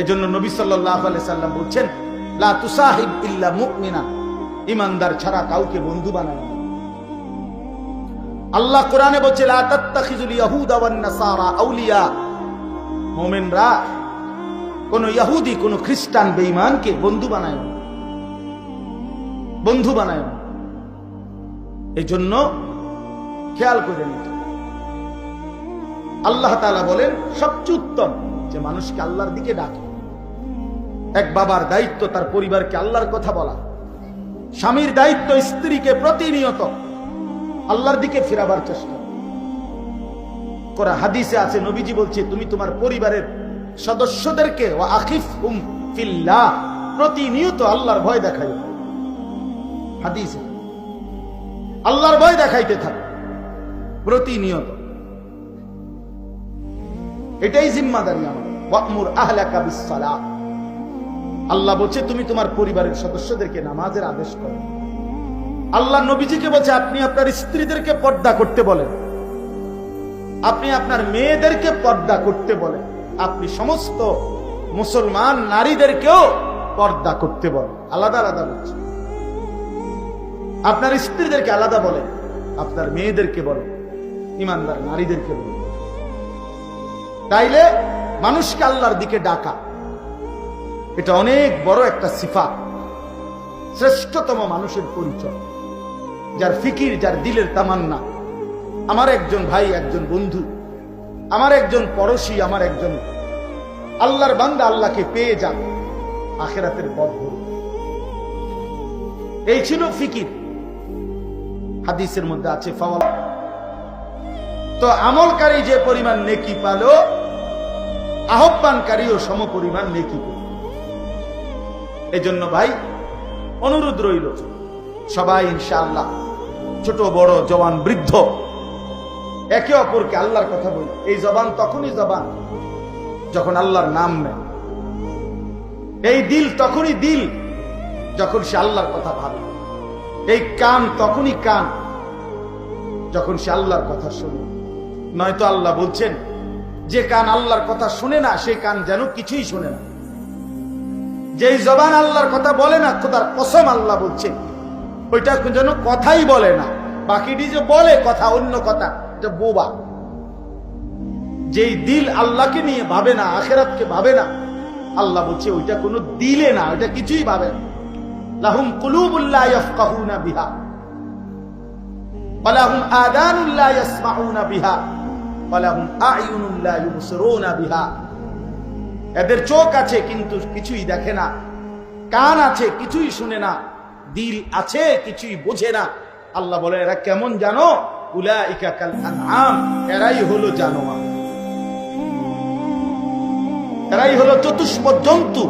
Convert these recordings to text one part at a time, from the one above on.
এজন্য নবী সাল্লাহ সাল্লাম বলছেন, লা তুসাহিব ইল্লা মুকমিনা ইমানদার ছাড়া কাউকে বন্ধু বানায় আল্লাহ কোরআনে বলছে, লা তাত্তাখিজুল ইয়াহুদা ওয়ান নাসারা আউলিয়া। মুমিনরা কোন ইহুদি কোন খ্রিস্টান বেঈমানকে বন্ধু বানায় বন্ধু বানায় এই জন্য খেয়াল করে নিতে আল্লাহ তাআলা বলেন, সবচেয়ে উত্তম যে মানুষকে আল্লাহর দিকে ডাকে। এক বাবার দায়িত্ব তার পরিবারকে আল্লাহর কথা বলা। স্বামীর দায়িত্ব স্ত্রীকে প্রতিনিয়ত আল্লাহর দিকে ফেরাবার চেষ্টা। করা হাদিসে আছে, নবীজি বলছে, তুমি তোমার পরিবারের সদস্যদেরকে ও হুম ফিল্লাহ প্রতিনিয়ত আল্লাহর ভয় দেখাই হাদিসে আল্লাহর ভয় দেখাইতে থাক। প্রতিনিয়ত। এটাই জিম্মাদারি আমার। আল্লাহ বলছে, তুমি তোমার পরিবারের সদস্যদেরকে নামাজের আদেশ করো। আল্লাহ নবীজিকে বলছে, আপনি আপনার স্ত্রীদেরকে পর্দা করতে বলেন। আপনি আপনার মেয়েদেরকে পর্দা করতে বলেন। আপনি সমস্ত মুসলমান নারীদেরকেও পর্দা করতে বলেন। আলাদা আলাদা বলছে। আপনার স্ত্রীদেরকে আলাদা বলেন, আপনার মেয়েদেরকে বলেন, ইমানদার নারীদেরকে বলেন। তাইলে মানুষকে আল্লাহর দিকে ডাকা। এটা অনেক বড় একটা সিফা শ্রেষ্ঠতম মানুষের পরিচয়, যার ফিকির, যার দিলের তামান্না। আমার একজন ভাই, একজন বন্ধু, আমার একজন পড়োশী, আমার একজন আল্লাহর বান্দা আল্লাহকে পেয়ে যান আখেরাতের পথ। এই ছিল ফিকির। হাদিসের মধ্যে আছে, ফাওয়াল তো আমলকারী যে পরিমাণ নেকি পালো আহ্বানকারীও সম পরিমাণ নেকি এজন্য ভাই, অনুরোধ রইল, সবাই ইনশাআল্লাহ, ছোট বড় জওয়ান বৃদ্ধ, একে অপরকে আল্লাহর কথা বলি। এই জবান তখনই জবান, যখন আল্লাহর নাম নেয়। এই দিল তখনই দিল, যখন সে আল্লাহর কথা ভাবে। এই কান তখনই কান, যখন সে আল্লাহর কথা শুনে। নয়তো আল্লাহ বলছেন যে কান আল্লাহর কথা শুনে না, সেই কান যেন কিছুই শুনে না। যেই জবান আল্লাহর কথা বলে না, খোদার কসম আল্লাহ বলছে, ওইটা যেন কথাই বলে না। বাকিটি যে বলে কথা, অন্য কথা বোবা। যেই দিল আল্লাহকে নিয়ে ভাবে না, আখেরাতকে ভাবে না, আল্লাহ বলছে, ওইটা কোনো দিলে না, ওইটা কিছুই ভাবে না। লাহুম বিহা বিহা। বিহা। এদের চোখ আছে কিন্তু কিছুই দেখে না। কান আছে কিছুই শুনে না। দিল আছে কিছুই বোঝে না। আল্লাহ বলে, এরা কেমন জানো? কাল এরাই হলো জানোয়া এরাই হলো চতুষ্প জন্তু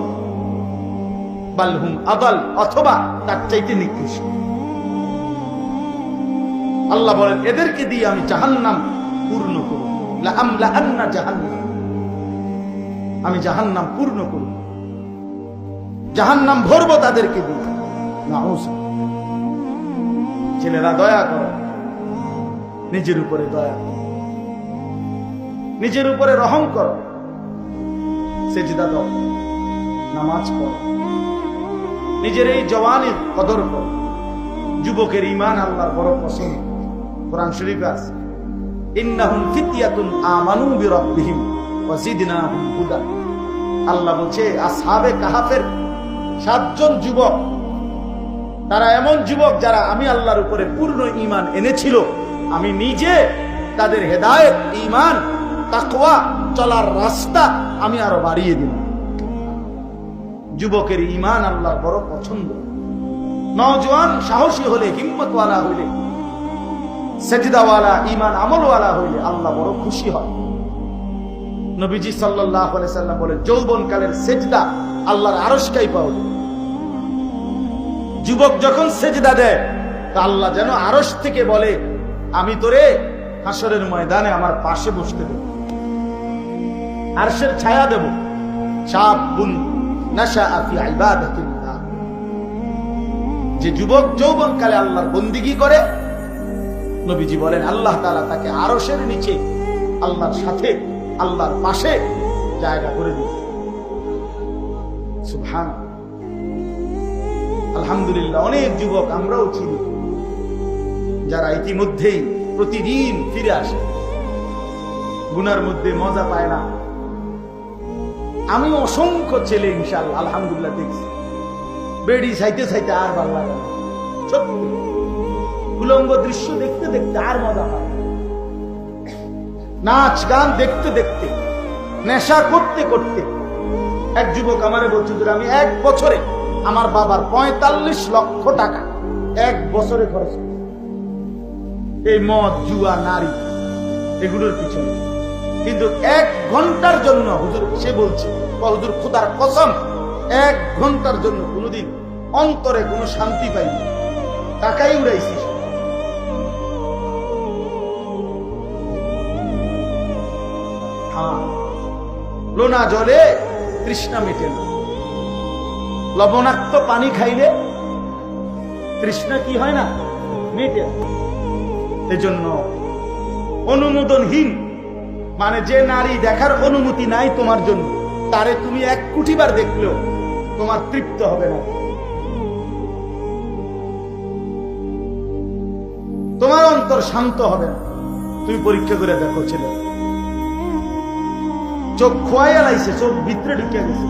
বালহুম আদাল অথবা তার চাইতে নিকৃষ্ট। আল্লাহ বলেন, এদেরকে দিয়ে আমি জাহান্নাম পূর্ণ করব। আমি জাহান্নাম পূর্ণ করব। জাহান্নাম ভরবো তাদেরকে দিয়ে। ছেলেরা দয়া করো। নিজের উপরে দয়া। নিজের উপরে রহম করো। নামাজ পড়ো। নিজের এই জওয়ানের কদর করো। যুবকের ইমান আল্লাহর বড় পছন্দ কোরআন শরীফ আছে। ইন্নাহুম ফিতিয়াতুন আমানু ওয়া হুদা। আল্লাহ বলছে, আসহাবে কাহাফের সাতজন যুবক, তারা এমন যুবক যারা আমি আল্লাহর উপরে পূর্ণ এনেছিল, আমি নিজে তাদের হেদায়েত, ঈমান, তাকওয়া চলার রাস্তা আমি আরও বাড়িয়ে দিলাম। যুবকের ঈমান আল্লাহর বড় পছন্দ। নওজোয়ান সাহসী হলে হিম্মতওয়ালা হইলে সেজদাওয়ালা ইমান আমলওয়ালা হইলে আল্লাহ বড় খুশি হয়। নবীজি সাল্লাহ সাল্লাম বলে যৌবনকালের সেজদা আল্লাহর আরসকাই পাওয়া যুবক যখন সেজদা দেয়, তা আল্লাহ যেন আরস থেকে বলে, আমি তোরে হাসরের ময়দানে আমার পাশে বসতে দেব। আরশের ছায়া দেব। সাপ বুন নাশা আফি ইবাদাতিল্লাহ। যে যুবক যৌবনকালে আল্লাহর বন্দিগি করে নবীজি বলেন, আল্লাহ তাআলা তাকে আরশের নিচে, আল্লাহর সাথে, আল্লাহর পাশে জায়গা করে সুবহান। আলহামদুলিল্লাহ, অনেক যুবক আমরাও চিনি, যারা ইতিমধ্যেই প্রতিদিন ফিরে আসে। গুনার মধ্যে মজা পায় না। আমি অসংখ্য ছেলে ইনশাল্লাহ আলহামদুলিল্লাহ দেখছি। বেড়ি চাইতে চাইতে আর ভালো লাগে সত্যি। উলঙ্গ দৃশ্য দেখতে দেখতে আর মজা না। নাচ, গান দেখতে দেখতে, নেশা করতে করতে এক যুবক আমারে বলছে যে আমি এক বছরে আমার বাবার পঁয়তাল্লিশ লক্ষ টাকা এক বছরে খরচ এই মদ, জুয়া, নারী, এগুলোর পিছনে। কিন্তু এক ঘণ্টার জন্য হুজুর সে বলছে হুজুর, খুদার কসম, এক ঘণ্টার জন্য কোনোদিন অন্তরে কোনো শান্তি পাইনি। টাকাই উড়াইছি লোনা জলে তৃষ্ণা মেটে না। লবণাক্ত পানি খাইলে তৃষ্ণা কি হয় না? মেটে। এজন্য অনুমোদনহীন মানে যে নারী দেখার অনুমতি নাই তোমার জন্য, তারে তুমি এক কুটিবার দেখলেও তোমার তৃপ্ত হবে না। তোমার অন্তর শান্ত হবে না। তুমি পরীক্ষা করে দেখো ছেলে। চোখ খোয়াইয়া লাইছে চোখ ভিতরে ঢুকিয়া গেছে